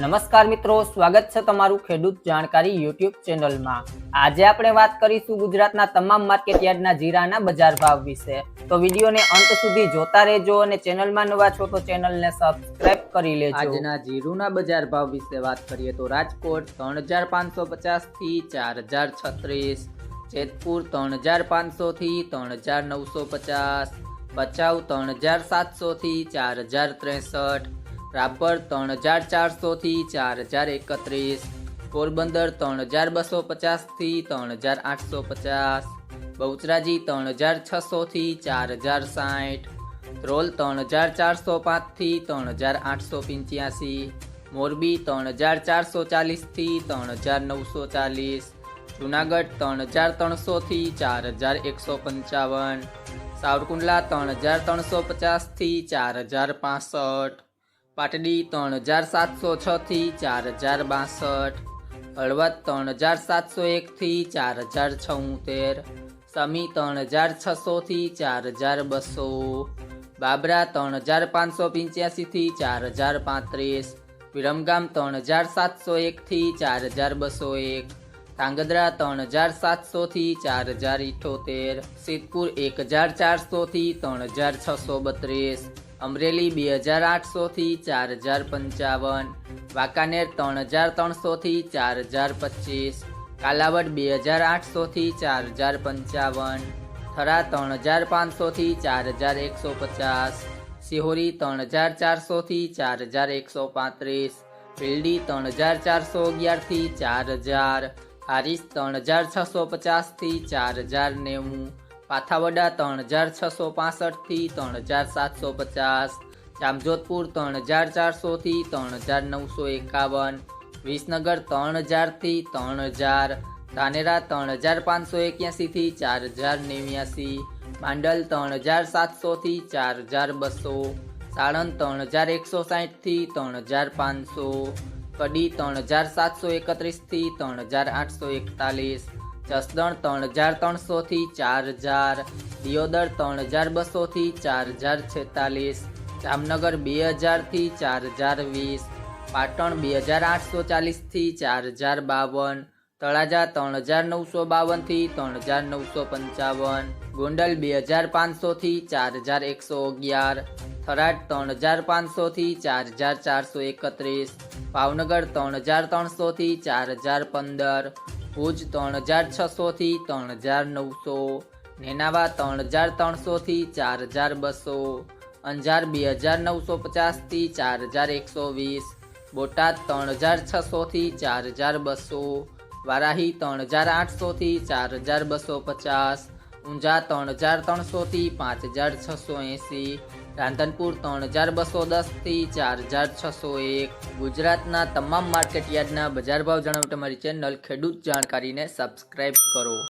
નમસ્કાર મિત્રો, સ્વાગત છે તમારું ખેડૂત જાણકારી યુટ્યુબ ચેનલમાં. આજે આપણે વાત કરીશું ગુજરાતના તમામ માર્કેટ યાર્ડના જીરાના બજાર ભાવ વિશે. તો વિડીયોને અંત સુધી જોતા રહેજો અને ચેનલમાં નવા છો તો ચેનલને સબસ્ક્રાઇબ કરી લેજો. આજના જીરુના બજાર ભાવ વિશે વાત કરીએ તો રાજકોટ ત્રણ હજાર પાંચસો પચાસથી ચાર હજાર છત્રીસ, જેતપુર ત્રણ હજાર પાંચસો થી ત્રણ હજાર નવસો પચાસ, ભચાઉ ત્રણ હજાર સાતસો થી ચાર હજાર ત્રેસઠ રાપર ત્રણ હજાર ચારસોથી ચાર હજાર એકત્રીસ પોરબંદર ત્રણ હજાર બસો પચાસથી ત્રણ હજાર આઠસો પચાસ બહુચરાજી ત્રણ હજાર છસોથી ચાર હજાર સાઠ ધ્રોલ ત્રણ હજાર ચારસો પાંચથી ત્રણ હજાર આઠસો પંચ્યાસી મોરબી ત્રણ હજાર ચારસો ચાલીસથી ત્રણ હજાર નવસો ચાલીસ જુનાગઢ ત્રણ હજાર ત્રણસોથી ચાર હજાર એકસો પંચાવન સાવરકુંડલા ત્રણ હજાર ત્રણસો પચાસથી ચાર હજાર પાસઠ પાટડી ત્રણ હજાર સાતસો છથી ચાર હજાર બાસઠ. હળવદ ત્રણ હજાર સાતસો એકથી ચાર હજાર છોતેર. સમી ત્રણ હજાર છસોથી ચાર હજાર બસો. બાબરા ત્રણ હજાર પાંચસો પંચ્યાસીથી ચાર હજાર પાંત્રીસ. વિરમગામ ત્રણ હજાર સાતસો એકથી ચાર હજાર બસો એક. ધાંગધ્રા ત્રણ હજાર સાતસોથી ચાર હજાર ઇઠોતેર. સિદ્ધપુર એક હજાર ચારસોથી ત્રણ હજાર છસો બત્રીસ. અમરેલી બે હજાર આઠસોથી ચાર હજાર પંચાવન, વાંકાનેર ત્રણ હજાર ત્રણસોથી ચાર હજાર પચીસ, કાલાવડ બે હજાર આઠસોથી ચાર હજાર પંચાવન, થરા ત્રણ હજાર પાંચસોથી ચાર હજાર એકસો પચાસ, સિહોરી ત્રણ હજાર ચારસોથી ચાર હજાર એકસો પાંત્રીસ પીલડી ત્રણ હજાર ચારસો અગિયારથી ચાર હજાર, હારીસ ત્રણ હજાર છસો પચાસથી ચાર હજાર નેવું પાથાવડા ત્રણ હજાર છસો પાસઠથી ત્રણ હજાર સાતસો પચાસ જામજોધપુર ત્રણ હજાર ચારસોથી ત્રણ હજાર નવસો એકાવન વિસનગર ત્રણ હજારથી ત્રણ હજાર ધાનેરા ત્રણ હજાર પાંચસો એક્યાસીથી ચાર હજાર નેવ્યાસી માંડલ ત્રણ હજાર સાતસોથી ચાર હજાર બસો સાણંદ ત્રણ હજાર એકસો સાહીઠથી ત્રણ હજાર પાંચસો કડી ત્રણ હજાર સાતસો એકત્રીસથી ત્રણ હજાર આઠસો એકતાલીસ જસદણ ત્રણ હજાર ત્રણસોથી ચાર હજાર, દિયોદર ત્રણ હજાર બસોથી ચાર હજાર છેતાલીસ, જામનગર બે હજારથી ચાર હજાર વીસ, પાટણ બે હજાર આઠસો ચાલીસથી ચાર હજાર બાવન, તળાજા ત્રણ હજાર નવસો બાવનથી ત્રણ હજાર નવસો પંચાવન, ગોંડલ બે હજાર પાંચસોથી ચાર હજાર એકસો અગિયાર, થરાદ ત્રણ હજાર પાંચસોથી ચાર હજાર ચારસો એકત્રીસ, ભાવનગર ત્રણ હજાર ત્રણસોથી ચાર હજાર પંદર ભુજ ત્રણ હજાર છસોથી ત્રણ હજાર નવસો, નેનાવા ત્રણ હજાર ત્રણસોથી ચાર હજાર બસો, અંજાર બે હજાર નવસો પચાસથી ચાર હજાર એકસો વીસ, બોટાદ ત્રણ હજાર છસોથી ચાર હજાર બસો, વારાહી ત્રણ હજાર આઠસોથી ચાર હજાર બસો પચાસ, ઊંઝા ત્રણ હજાર ત્રણસોથી પાંચ હજાર છસો એંસી રાંધનપુર ત્રણ હજાર બસો દસથી ચાર હજાર છસો એક. ગુજરાતના તમામ માર્કેટ યાર્ડના બજાર ભાવ જણાવવા તમારી ચેનલ ખેડૂત જાણકારીને સબસ્ક્રાઈબ કરો.